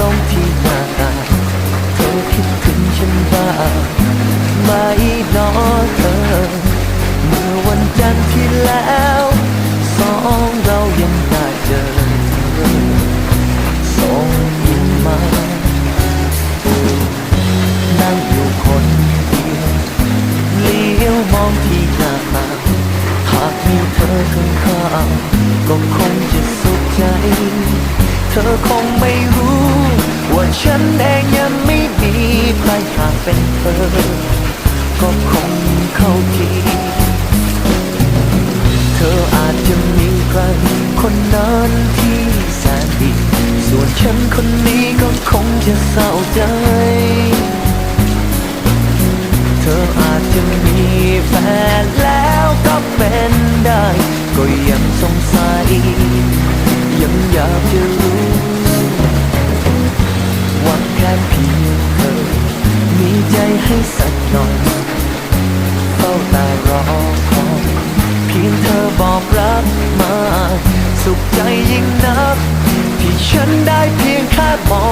ลงที่หน้าตาเธอคิดถึงฉันบ้างไหมนอเธอ เมื่อวันจันทร์ที่แล้ว สองเรายังได้เจอเอส่งยิ้มมานั่งอยู่คนเดียวเลี้ยวมองที่หน้าตาหากมีเธอข้างข้ๆก็คงจะสุขใจ เธอคงไม่รู้ ฉันเองยังไม่มีใครหากเป็นเธอ ก็คงเข้าที เธออาจจะมีใครคนนั้นที่แสนดี ส่วนฉันคนนี้ก็คงจะเศร้าใจ เธออาจจะมีแฟนแล้วก็เป็นได้ ก็ยังสงสัย ยังอยากจะรู้ ให้สักหน่อยเฝ้าแต่รอคอยเพียงเธอบอกรักมา สุขใจยิ่งนัก ที่ฉันได้เพียงแค่มอง